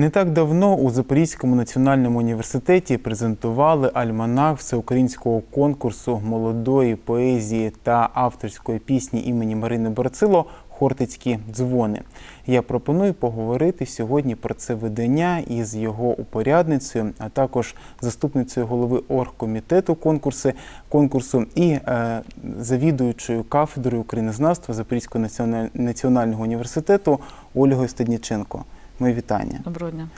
Не так давно у Запорізькому національному університеті презентували альманах всеукраїнського конкурсу молодої поезії та авторської пісні імені Марини Барцило Хортицькі дзвони. Я пропоную поговорити сьогодні про це видання із його упорядницею, а також заступницею голови оргкомітету конкурси, конкурсу і е, завідуючою кафедрою українознавства Запорізького національного університету Ольгою Стадніченко. Мої вітання. Доброго дня.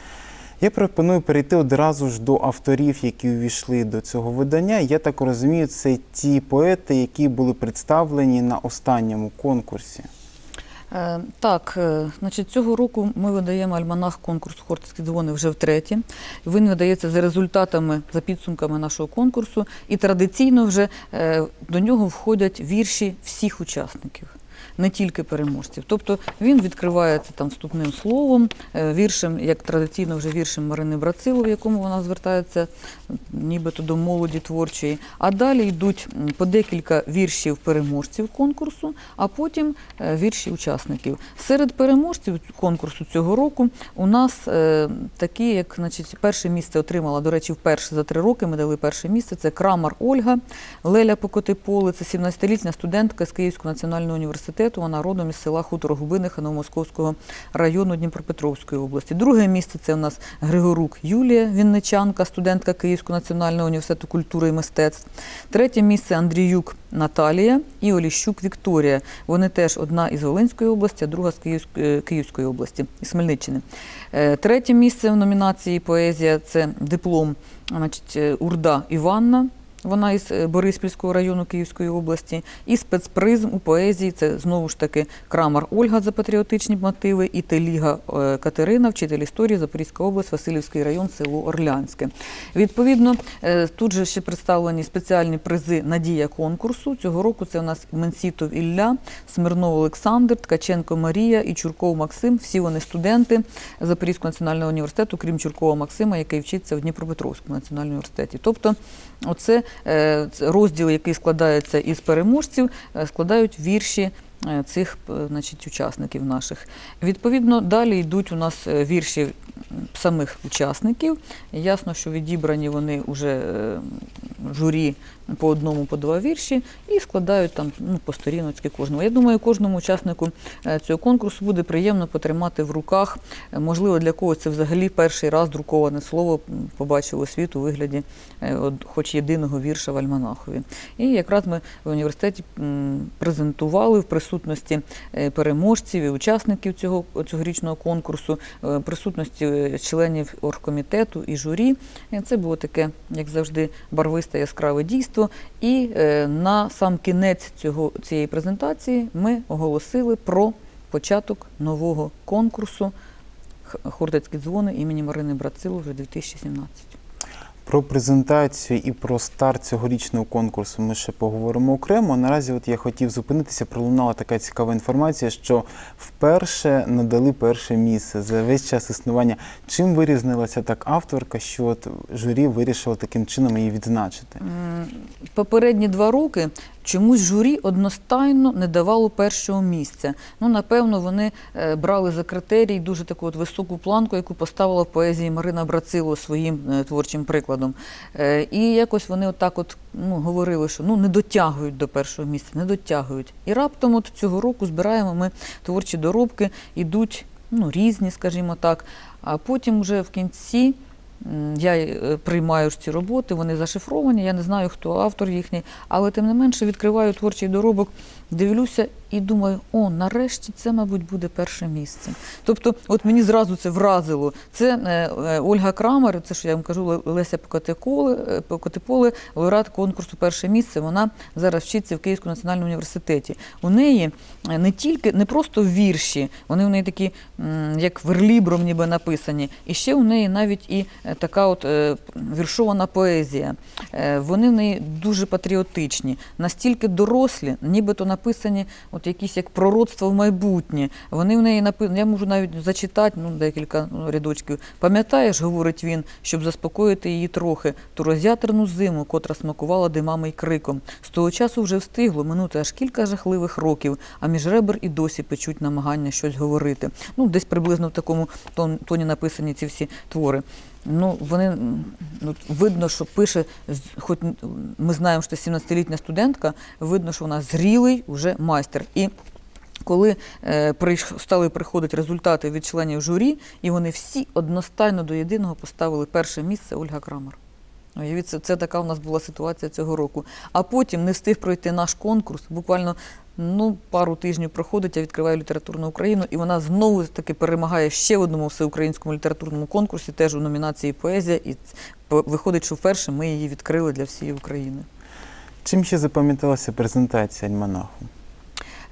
Я пропоную перейти одразу ж до авторів, які увійшли до цього видання. Я так розумію, це ті поети, які були представлені на останньому конкурсі. Е, Так, е, значить, цього року ми видаємо альманах конкурсу Хортицькі дзвони вже втретє. Він видається за результатами, за підсумками нашого конкурсу. І традиційно вже е, до нього входять вірші всіх учасників. Не тільки переможців. Тобто він відкривається там вступним словом, е, віршем, як традиційно вже віршем Марини Брацило, в якому вона звертається нібито до молоді творчої. А далі йдуть по декілька віршів переможців конкурсу, а потім е, вірші учасників. Серед переможців конкурсу цього року у нас е, такі, як значить, перше місце отримала, до речі, вперше за три роки ми дали перше місце. Це Крамар Ольга, Леля Покотиполе, це 17-літня студентка з Київського національного університету. Вона родом із села Хуторогубиниха Новомосковського району Дніпропетровської області. Друге місце це у нас Григорук Юлія, Вінничанка, студентка Київського національного університету культури і мистецтв. Третє місце Андріюк Наталія і Оліщук Вікторія. Вони теж одна із Волинської області, а друга з Київської, е, області, із Хмельниччини. Е, Третє місце в номінації поезія це диплом значить, е, Урда Іванна. Вона із е, Бориспільського району Київської області, і спецпризм у поезії це знову ж таки Крамар Ольга за патріотичні мотиви, і Теліга е, Катерина, вчитель історії, Запорізька область, Васильівський район, село Орлянське. Відповідно, е, тут же ще представлені спеціальні призи Надія конкурсу. Цього року це у нас Менсітов Ілля, Смирнов Олександр, Ткаченко Марія і Чурков Максим. Всі вони студенти Запорізького національного університету, крім Чуркова Максима, який вчиться в Дніпропетровському національному університеті. Тобто, оце це розділ, який складається із переможців, е, складають вірші. е, Цих е, значить, учасників наших. Відповідно, далі йдуть у нас е, вірші самих учасників. Ясно, що відібрані вони вже е, журі по одному, по два вірші і складають там ну, по сторіночки кожного. Я думаю, кожному учаснику е, цього конкурсу буде приємно потримати в руках. Е, Можливо, для когось це взагалі перший раз друковане слово м, побачило світ у вигляді е, хоч єдиного вірша в Альманахові. І якраз ми в університеті презентували в присутності переможців і учасників цього цьогорічного конкурсу, присутності членів оргкомітету і журі. Це було таке, як завжди, барвисте яскраве дійство. І е, на сам кінець цього цієї презентації ми оголосили про початок нового конкурсу Хортицькі дзвони імені Марини Брацило вже 2017. Про презентацію і про старт цьогорічного конкурсу ми ще поговоримо окремо. Наразі, от я хотів зупинитися, пролунала така цікава інформація, що вперше надали перше місце за весь час існування. Чим вирізнилася так авторка, що от журі вирішило таким чином її відзначити? Попередні два роки чомусь журі одностайно не давало першого місця. Ну, напевно, вони е, брали за критерій дуже таку от високу планку, яку поставила в поезії Марина Брацило своїм е, творчим прикладом. Е, І якось вони отак от ну, говорили, що ну не дотягують до першого місця, не дотягують. І раптом от цього року збираємо ми творчі доробки, ідуть ну, різні, скажімо так. А потім вже в кінці Я е, приймаю ж ці роботи, вони зашифровані, я не знаю, хто автор їхній, але тим не менше відкриваю творчий доробок, дивлюся і думаю, о, нарешті це, мабуть, буде перше місце. Тобто, от мені зразу це вразило. Це е, е, Ольга Крамер, це що я вам кажу, Леся Покотиполе, лауреат конкурсу перше місце. Вона зараз вчиться в Київському національному університеті. У неї не тільки не просто вірші, вони у неї такі, як верлібром ніби написані, і ще у неї навіть і така от е, віршована поезія. Е, Вони в неї дуже патріотичні, настільки дорослі, нібито написані от якісь як пророцтва в майбутнє. Вони в неї написані, я можу навіть зачитати ну, декілька ну, рядочків. Пам'ятаєш, говорить він, щоб заспокоїти її трохи, ту роз'ятерну зиму, котра смакувала димами й криком. З того часу вже встигло минути аж кілька жахливих років, а між ребер і досі печуть намагання щось говорити. Ну, десь приблизно в такому тоні написані ці всі твори. Ну, вони ну, видно, що пише, хоч ми знаємо, що це 17-літня студентка, видно, що вона зрілий уже майстер. І коли е, прийш- стали приходити результати від членів журі, і вони всі одностайно до єдиного поставили перше місце Ольга Крамер. Уявіть, це, це така у нас була ситуація цього року. А потім не встиг пройти наш конкурс. Буквально ну, пару тижнів проходить, я відкриваю літературну Україну, і вона знову таки перемагає ще в одному всеукраїнському літературному конкурсі, теж у номінації поезія. І виходить, що вперше ми її відкрили для всієї України. Чим ще запам'яталася презентація альманаху?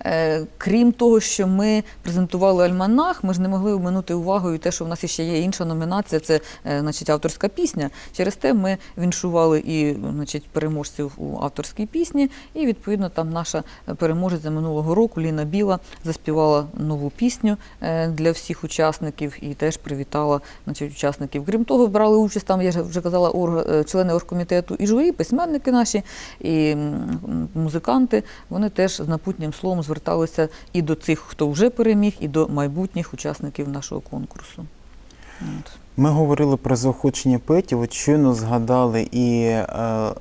Е, Крім того, що ми презентували альманах, ми ж не могли оминути увагою те, що в нас ще є інша номінація, це е, значить, авторська пісня. Через те ми віншували і значить, переможців у авторській пісні, і відповідно там наша переможеця минулого року Ліна Біла заспівала нову пісню е, для всіх учасників і теж привітала значить, учасників. Крім того, брали участь там, я вже казала, орг- е, члени оргкомітету і журі, письменники наші, і музиканти. Вони теж з напутнім словом зверталися і до цих, хто вже переміг, і до майбутніх учасників нашого конкурсу. От. Ми говорили про заохочення поетів. От щойно згадали і е,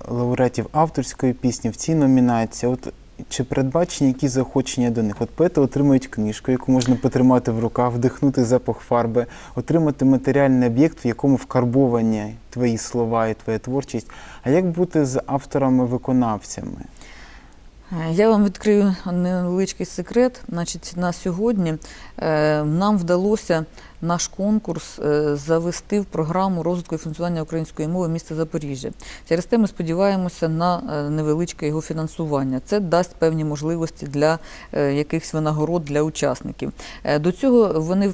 лауреатів авторської пісні в цій номінації. От чи передбачені які заохочення до них? От поети отримують книжку, яку можна потримати в руках, вдихнути запах фарби, отримати матеріальний об'єкт, в якому вкарбовані твої слова і твоя творчість. А як бути з авторами-виконавцями? Е, Я вам відкрию невеличкий секрет. Значить, на сьогодні е, нам вдалося наш конкурс е, завести в програму розвитку і функціонування української мови міста Запоріжжя. Через те ми сподіваємося на невеличке його фінансування. Це дасть певні можливості для якихось винагород для учасників. До цього вони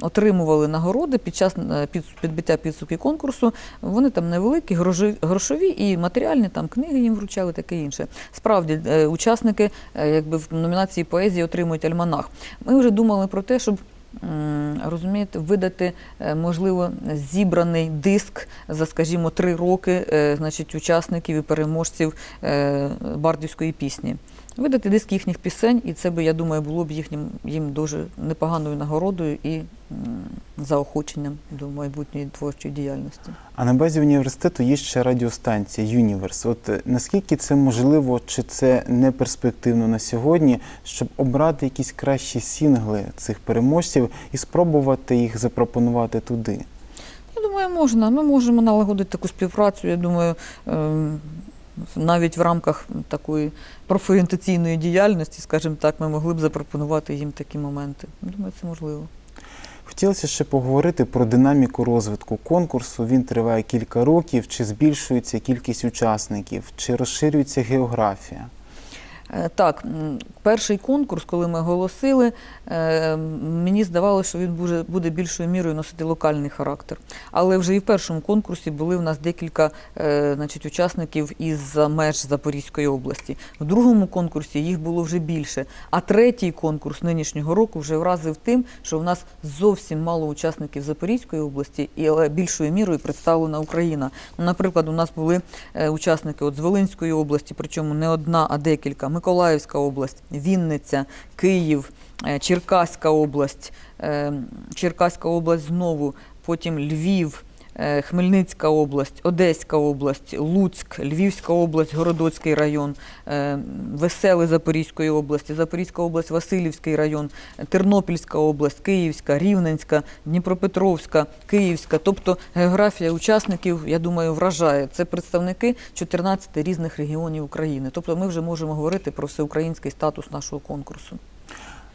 отримували нагороди під час е, під- підбиття підсумків конкурсу. Вони там невеликі, грошові, і матеріальні, там книги їм вручали, таке інше. Справді, е, учасники е, якби в номінації поезії отримують альманах. Ми вже думали про те, щоб. Розумієте, видати, можливо, зібраний диск за, скажімо, три роки значить, учасників і переможців бардівської пісні. Видати диск їхніх пісень, і це би, я думаю, було б їхнім їм дуже непоганою нагородою і заохоченням до майбутньої творчої діяльності. А на базі університету є ще радіостанція Юніверс. От е, наскільки це можливо, чи це не перспективно на сьогодні, щоб обрати якісь кращі сінгли цих переможців і спробувати їх запропонувати туди? Я думаю, можна. Ми можемо налагодити таку співпрацю. Я думаю, ем, навіть в рамках такої профорієнтаційної діяльності, скажімо так, ми могли б запропонувати їм такі моменти. Думаю, це можливо. Хотілося ще поговорити про динаміку розвитку конкурсу. Він триває кілька років. Чи збільшується кількість учасників, чи розширюється географія? Е, Так, перший конкурс, коли ми оголосили, е, мені здавалося, що він буде, більшою мірою носити локальний характер. Але вже і в першому конкурсі були в нас декілька е, значить, учасників із меж Запорізької області. В другому конкурсі їх було вже більше. А третій конкурс нинішнього року вже вразив тим, що в нас зовсім мало учасників Запорізької області, і більшою мірою представлена Україна. Ну, Наприклад, у нас були учасники от з Волинської області, причому не одна, а декілька. Миколаївська область, Вінниця, Київ, е, Черкаська область, е, Черкаська область знову, потім Львів. Е, Хмельницька область, Одеська область, Луцьк, Львівська область, Городоцький район, е, Веселий Запорізької області, Запорізька область, Васильівський район, Тернопільська область, Київська, Рівненська, Дніпропетровська, Київська. Тобто географія учасників, я думаю, вражає. Це представники 14 різних регіонів України. Тобто ми вже можемо говорити про всеукраїнський статус нашого конкурсу.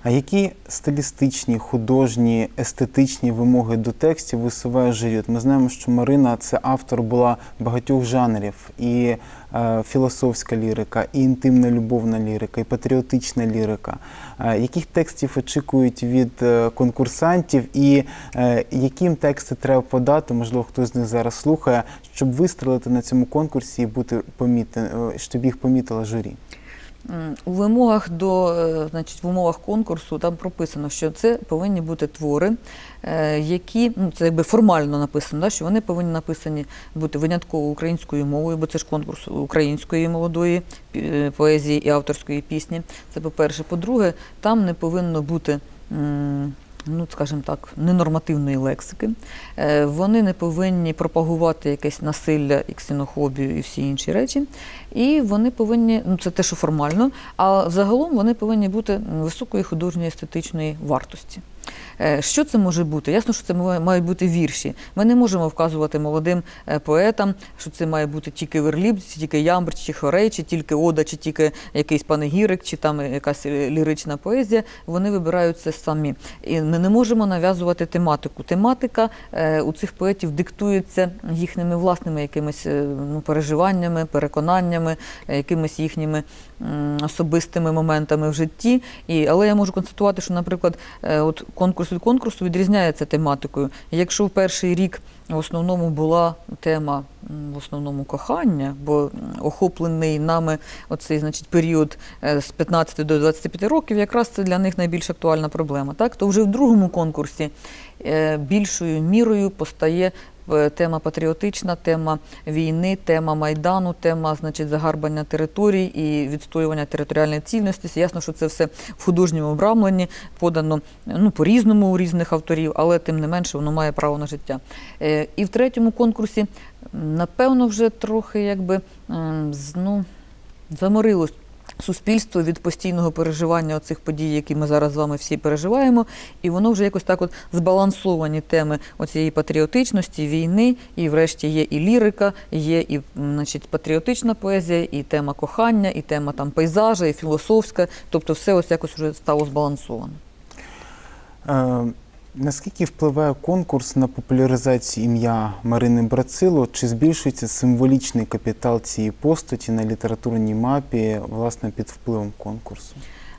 А які стилістичні, художні, естетичні вимоги до текстів висуває журі? От Ми знаємо, що Марина це автор була багатьох жанрів, і е, філософська лірика, і інтимна любовна лірика, і патріотична лірика. Е, яких текстів очікують від е, конкурсантів, і е, яким тексти треба подати? Можливо, хтось з них зараз слухає, щоб вистрелити на цьому конкурсі і бути помітен, е, щоб їх помітила журі. У вимогах до е, значить, в умовах конкурсу там прописано, що це повинні бути твори, е, які ну це якби формально написано, да, що вони повинні написані бути винятково українською мовою, бо це ж конкурс української молодої е, поезії і авторської пісні. Це по-перше. По-друге, там не повинно бути. Ну, скажімо так, ненормативної лексики. Е, Вони не повинні пропагувати якесь насилля і ксенофобію і всі інші речі. І вони повинні, ну це те, що формально, а загалом вони повинні бути високої художньої естетичної вартості. Е, Що це може бути? Ясно, що це мають бути вірші. Ми не можемо вказувати молодим е, поетам, що це має бути тільки верліб, чи тільки ямбр, чи хорей, чи тільки ода, чи тільки якийсь панегірик, чи там якась е, лірична поезія. Вони вибирають це самі. І ми не можемо нав'язувати тематику. Тематика у цих поетів диктується їхніми власними якимись ну, переживаннями, переконаннями, якимись їхніми особистими моментами в житті. І, але я можу констатувати, що, наприклад, от конкурс від конкурсу відрізняється тематикою. Якщо в перший рік в основному була тема в основному кохання, бо охоплений нами оцей значить, період е, з 15 до 25 років, якраз це для них найбільш актуальна проблема. Так? То вже в другому конкурсі е, більшою мірою постає тема патріотична, тема війни, тема майдану, тема значить загарбання територій і відстоювання територіальної цільності. Ясно, що це все в художньому обрамленні подано ну по-різному у різних авторів, але тим не менше воно має право на життя. Е, І в третьому конкурсі, напевно, вже трохи якби з- ну, заморилось. Суспільство від постійного переживання цих подій, які ми зараз з вами всі переживаємо, і воно вже якось так от збалансовані теми оцієї патріотичності, війни, і врешті є і лірика, є і значить, патріотична поезія, і тема кохання, і тема там пейзажа, і філософська. Тобто все ось якось вже стало збалансовано. Е, Наскільки впливає конкурс на популяризацію ім'я Марини Брацило? Чи збільшується символічний капітал цієї постаті на літературній мапі власне під впливом конкурсу?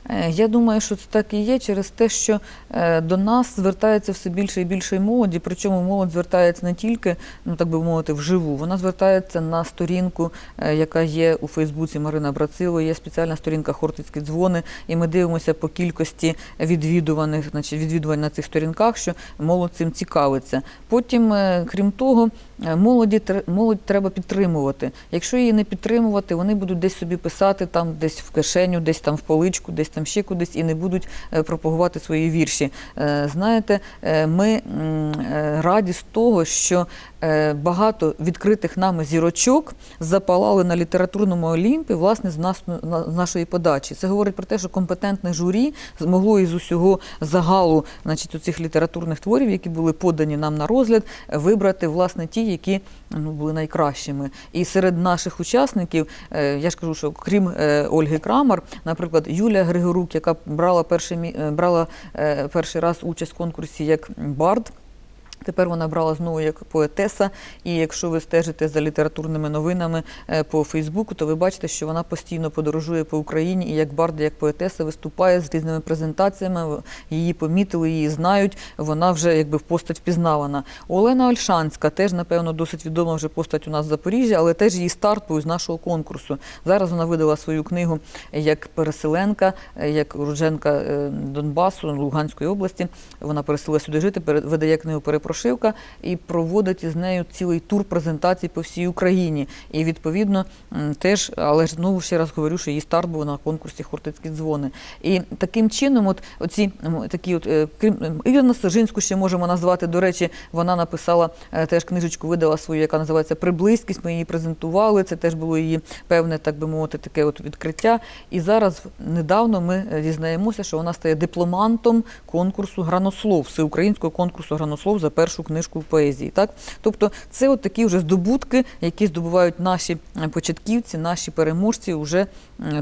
Е, Я думаю, що це так і є через те, що е, до нас звертається все більше і більше молоді. Причому молодь звертається не тільки, ну так би мовити, вживу. Вона звертається на сторінку, е, яка є у Фейсбуці Марина Брацило. Є спеціальна сторінка Хортицькі дзвони, і ми дивимося по кількості відвідуваних, значить відвідувань на цих сторінках, що молодь цим цікавиться. Потім, крім того, молоді тр- молодь треба підтримувати. Якщо її не підтримувати, вони будуть десь собі писати там, десь в кишеню, десь там в поличку, десь там ще кудись, і не будуть е, пропагувати свої вірші. Е, Знаєте, е, ми е, раді з того, що е, багато відкритих нами зірочок запалали на літературному олімпі, власне, з, нас, з нашої подачі. Це говорить про те, що компетентне журі змогло із усього загалу значить, цих літературних творів, які були подані нам на розгляд, вибрати власне ті, які ну, були найкращими. І серед наших учасників, е, я ж кажу, що крім е, Ольги Крамар, наприклад, Юлія Григорук, яка брала перший, е, брала е, перший раз участь в конкурсі як бард. Тепер вона брала знову як поетеса, і якщо ви стежите за літературними новинами е, по Фейсбуку, то ви бачите, що вона постійно подорожує по Україні і як барда, як поетеса виступає з різними презентаціями. Її помітили, її знають. Вона вже якби в постать впізнавана. Олена Ольшанська теж, напевно, досить відома вже постать у нас в Запоріжжі, але теж її старт був з нашого конкурсу. Зараз вона видала свою книгу як переселенка, е, як уродженка е, Донбасу, Луганської області. Вона переселила сюди жити, видає книгу Перепрошивка і проводить із нею цілий тур презентацій по всій Україні. І відповідно теж, але ж знову ще раз говорю, що її старт був на конкурсі Хортицькі дзвони. І таким чином, от оці такі, от е, крім м, Ірину Сажинську ще можемо назвати. До речі, вона написала е, теж книжечку, видала свою, яка називається Приблизькість. Ми її презентували. Це теж було її певне, так би мовити, таке от відкриття. І зараз недавно ми е, дізнаємося, що вона стає дипломантом конкурсу Гранослов, всеукраїнського конкурсу Гранослов за першу книжку в поезії. Так, тобто, це от такі вже здобутки, які здобувають наші е, початківці, наші переможці вже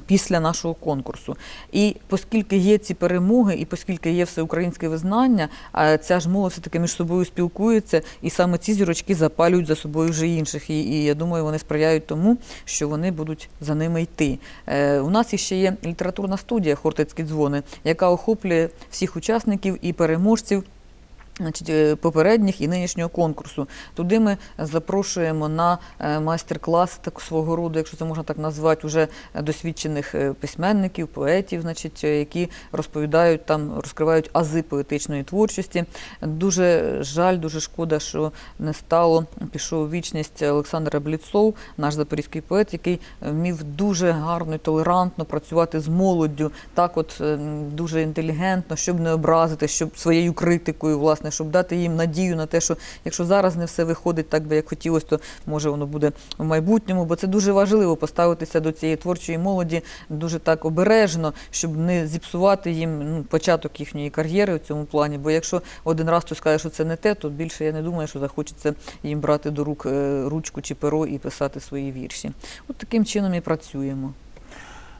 після нашого конкурсу. І оскільки є ці перемоги, і оскільки є всеукраїнське визнання, а ця ж молодь все таки між собою спілкується, і саме ці зірочки запалюють за собою вже інших. І, і я думаю, вони сприяють тому, що вони будуть за ними йти. Е, у нас іще є літературна студія Хортицькі дзвони, яка охоплює всіх учасників і переможців. Значить, е, попередніх і нинішнього конкурсу. Туди ми запрошуємо на е, майстер-класи так свого роду, якщо це можна так назвати, уже досвідчених е, письменників, поетів, значить, які розповідають там, розкривають ази поетичної творчості. Дуже жаль, дуже шкода, що не стало. Пішов вічність Олександр Бліцов, наш запорізький поет, який вмів дуже гарно і толерантно працювати з молоддю, так от е, дуже інтелігентно, щоб не образити, щоб своєю критикою, власне, щоб дати їм надію на те, що якщо зараз не все виходить так би, як хотілося, то може воно буде в майбутньому. Бо це дуже важливо поставитися до цієї творчої молоді дуже так обережно, щоб не зіпсувати їм ну, початок їхньої кар'єри в цьому плані. Бо якщо один раз хтось скаже, що це не те, то більше я не думаю, що захочеться їм брати до рук е, ручку чи перо і писати свої вірші. От таким чином і працюємо.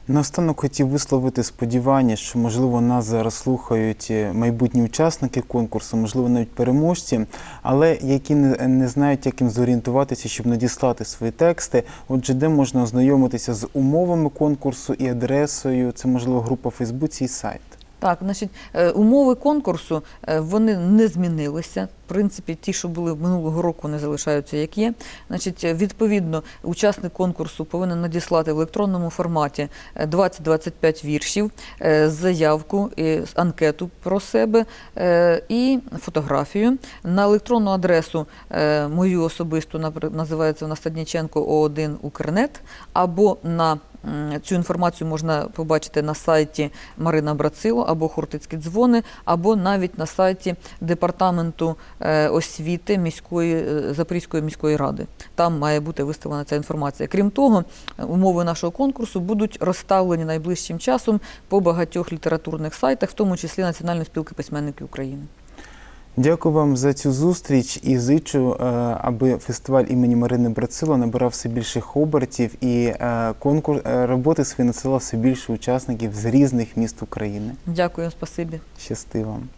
Наостанок хотів висловити сподівання, що можливо нас зараз слухають е, майбутні учасники конкурсу, можливо, навіть переможці, але які не, знають, як їм зорієнтуватися, щоб надіслати свої тексти. Отже, де можна ознайомитися з умовами конкурсу і адресою? Це можливо група в Фейсбуці і сайт. Так, значить, е, умови конкурсу е, вони не змінилися. В принципі, ті, що були минулого року, вони залишаються як є. Значить, е, відповідно, учасник конкурсу повинен надіслати в електронному форматі е, 20-25 віршів, заявку, анкету про себе і фотографію. На електронну адресу мою особисту називається вона Стадніченко О1 Укрнет або на Цю інформацію можна побачити на сайті Марина Брацило або Хортицькі дзвони, або навіть на сайті департаменту е, освіти міської е, Запорізької міської ради. Там має бути виставлена ця інформація. Крім того, умови нашого конкурсу будуть розставлені найближчим часом по багатьох літературних сайтах, в тому числі Національної спілки письменників України. Дякую вам за цю зустріч і зичу, е, аби фестиваль імені Марини Брацило набирав все більших обертів і е, конкурс е, роботи свої надсилав все більше учасників з різних міст України. Дякую, спасибі. Щасти вам.